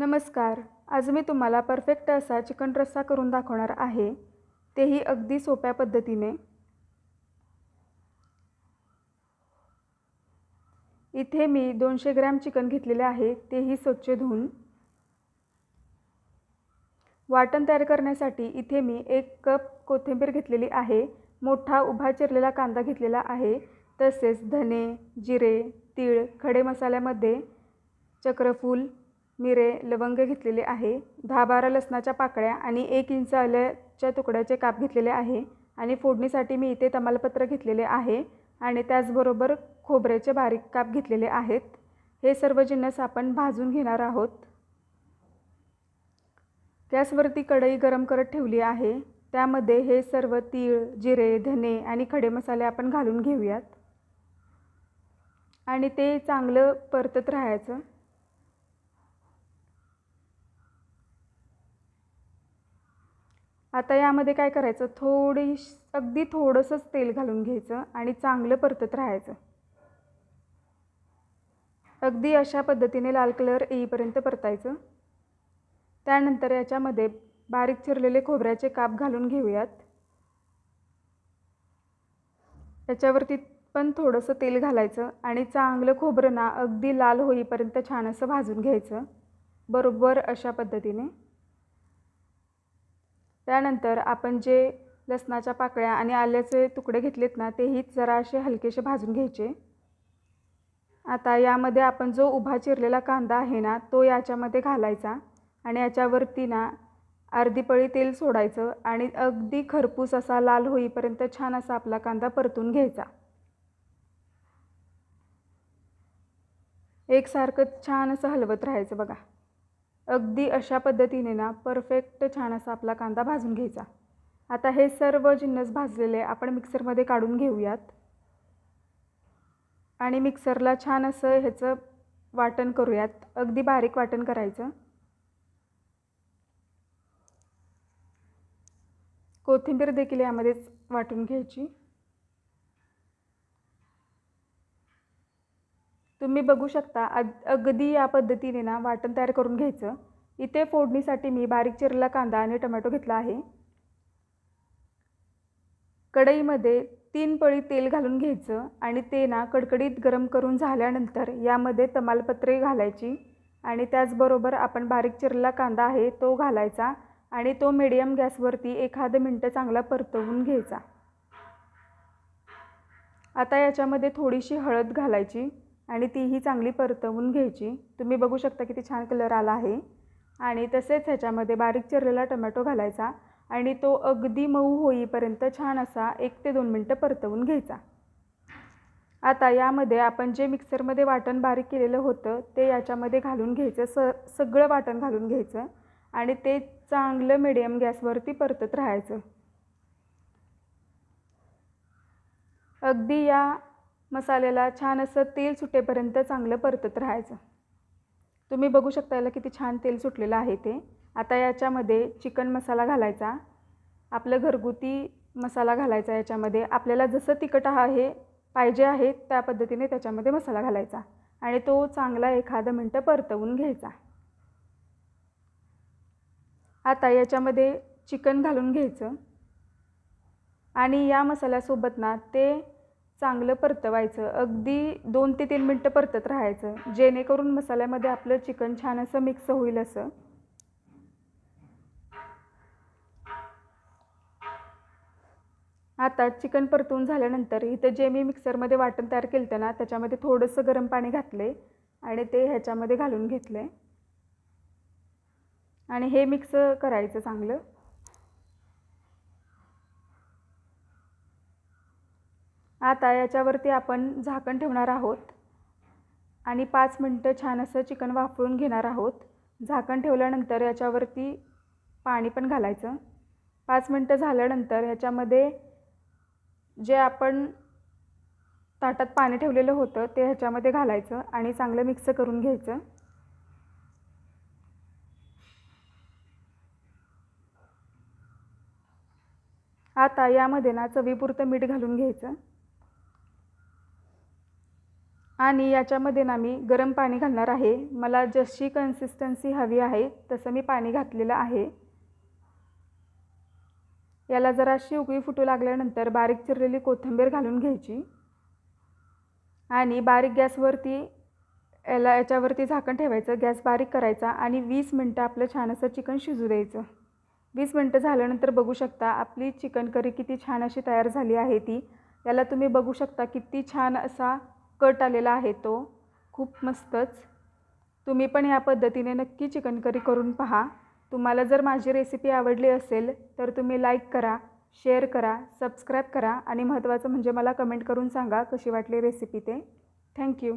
नमस्कार. आज मी तुम्हाला परफेक्ट असा चिकन रस्सा करून दाखवणार आहे. तेही अगदी सोप्या पद्धतीने. इथे मी दोनशे ग्रॅम चिकन घेतलेले आहे. तेही स्वच्छ धुवून. वाटण तयार करण्यासाठी इथे मी एक कप कोथिंबीर घेतलेली आहे. मोठा उभा चिरलेला कांदा घेतलेला आहे. तसेच धने जिरे तीळ खडे मसाल्यामध्ये चक्रफूल मिरे लवंग घेतलेले आहे. दहा बारा लसणाच्या पाकळ्या आणि एक इंच आल्याच्या तुकड्याचे काप घेतलेले आहे आणि फोडणीसाठी मी इथे तमालपत्र घेतलेले आहे आणि त्याचबरोबर खोबऱ्याचे बारीक काप घेतलेले आहेत. हे सर्व जिन्नस आपण भाजून घेणार आहोत. गॅसवरती कढई गरम करत ठेवली आहे. त्यामध्ये हे सर्व तीळ जिरे धने आणि खडे मसाले आपण घालून घेऊयात. आणि ते चांगलं परतत राहायचं. आता यामध्ये काय करायचं? थोडी अगदी थोडंसंच तेल घालून घ्यायचं आणि चांगलं परतत राहायचं. अगदी अशा पद्धतीने लाल कलर येईपर्यंत परतायचं. त्यानंतर याच्यामध्ये बारीक चिरलेले खोबऱ्याचे काप घालून घेऊयात. याच्यावरती पण थोडंसं तेल घालायचं आणि चांगलं खोबरं ना अगदी लाल होईपर्यंत छान असं भाजून घ्यायचं. बरोबर अशा पद्धतीने. त्यानंतर आपण जे लसणाच्या पाकळ्या आणि आल्याचे तुकडे घेतलेत ना तेही जरा असे हलकेसे भाजून घ्यायचे. आता यामध्ये आपण जो उभा चिरलेला कांदा आहे ना तो याच्यामध्ये घालायचा आणि याच्यावरती ना अर्धी पळी तेल सोडायचं आणि अगदी खरपूस असा लाल होईपर्यंत छान असा आपला कांदा परतून घ्यायचा. एकसारखं छान असं हलवत राहायचं बघा. अगदी अशा पद्धतीने ना परफेक्ट छान असा आपला कांदा भाजून घ्यायचा. आता हे सर्व जिन्नस भाजलेले आपण मिक्सरमध्ये काढून घेऊयात. आणि मिक्सरला छान असं ह्याचं वाटण करूयात. अगदी बारीक वाटण करायचं. कोथिंबीर देखील यामध्येच वाटून घ्यायची. तुम्ही बघू शकता अग अगदी या पद्धतीने ना वाटण तयार करून घ्यायचं. इथे फोडणीसाठी मी बारीक चिरलेला कांदा आणि टमॅटो घेतला आहे. कढईमध्ये तीन पळी तेल घालून घ्यायचं आणि ते ना कडकडीत गरम करून झाल्यानंतर यामध्ये तमालपत्रे घालायची आणि त्याचबरोबर आपण बारीक चिरलेला कांदा आहे तो घालायचा आणि तो मिडियम गॅसवरती एखादं मिनटं चांगला परतवून घ्यायचा. आता याच्यामध्ये थोडीशी हळद घालायची. आणि तीही चांगली परतवून घ्यायची. तुम्ही बघू शकता किती छान कलर आला आहे. आणि तसेच ह्याच्यामध्ये बारीक चिरलेला टमॅटो घालायचा आणि तो अगदी मऊ होईपर्यंत छान असा एक ते दोन मिनटं परतवून घ्यायचा. आता यामध्ये आपण जे मिक्सरमध्ये वाटण बारीक केलेलं होतं ते याच्यामध्ये घालून घ्यायचं. स सगळं वाटण घालून घ्यायचं. आणि ते चांगलं मिडियम गॅसवरती परतत राहायचं. अगदी या मसाल्याला छान असं तेल सुटेपर्यंत चांगलं परतत राहायचं. तुम्ही बघू शकता याला किती छान तेल सुटलेलं आहे ते. आता याच्यामध्ये चिकन मसाला घालायचा. आपलं घरगुती मसाला घालायचा याच्यामध्ये. आपल्याला जसं तिखट आहे पाहिजे आहे त्या पद्धतीने त्याच्यामध्ये मसाला घालायचा. आणि तो चांगला एखादं मिनटं परतवून घ्यायचा. आता याच्यामध्ये चिकन घालून घ्यायचं. आणि या मसाल्यासोबत ना ते चांगलं परतवायचं. अगदी दोन ते तीन मिनटं परतत राहायचं. जेणेकरून मसाल्यामध्ये आपलं चिकन छान असं मिक्स होईल असं. आता चिकन परतून झाल्यानंतर इथं जे मी मिक्सरमध्ये वाटण तयार केलं होतं ना त्याच्यामध्ये थोडंसं गरम पाणी घातले आणि ते ह्याच्यामध्ये घालून घेतले आणि हे मिक्स करायचं चांगलं. आता याच्यावरती आपण झाकण ठेवणार आहोत. आणि पाच मिनटं छान असं चिकन वाफळून घेणार आहोत. झाकण ठेवल्यानंतर याच्यावरती पाणी पण घालायचं. पाच मिनटं झाल्यानंतर ह्याच्यामध्ये जे आपण ताटात पाणी ठेवलेलं होतं ते ह्याच्यामध्ये घालायचं आणि चांगलं मिक्स करून घ्यायचं. आता यामध्ये ना चवीपुरतं मीठ घालून घ्यायचं. आणि याच्यामध्ये ना मी गरम पाणी घालणार आहे. मला जशी कन्सिस्टन्सी हवी आहे तसं मी पाणी घातलेलं आहे. याला जराशी उकळी फुटू लागल्यानंतर बारीक चिरलेली कोथिंबीर घालून घ्यायची. आणि बारीक गॅसवरती याला याच्यावरती झाकण ठेवायचं गॅस बारीक करायचा आणि वीस मिनटं आपलं छान असं चिकन शिजू द्यायचं. वीस मिनटं झाल्यानंतर बघू शकता आपली चिकन करी किती छान अशी तयार झाली आहे ती. याला तुम्ही बघू शकता किती छान असा कट आलेला आहे तो. खूप मस्तच. तुम्ही पण या पद्धतीने नक्की चिकन करी करून पहा. तुम्हाला जर माझी रेसिपी आवडली असेल तर तुम्ही लाईक करा शेअर करा सबस्क्राईब करा आणि महत्त्वाचं म्हणजे मला कमेंट करून सांगा कशी वाटली रेसिपी ते. थँक्यू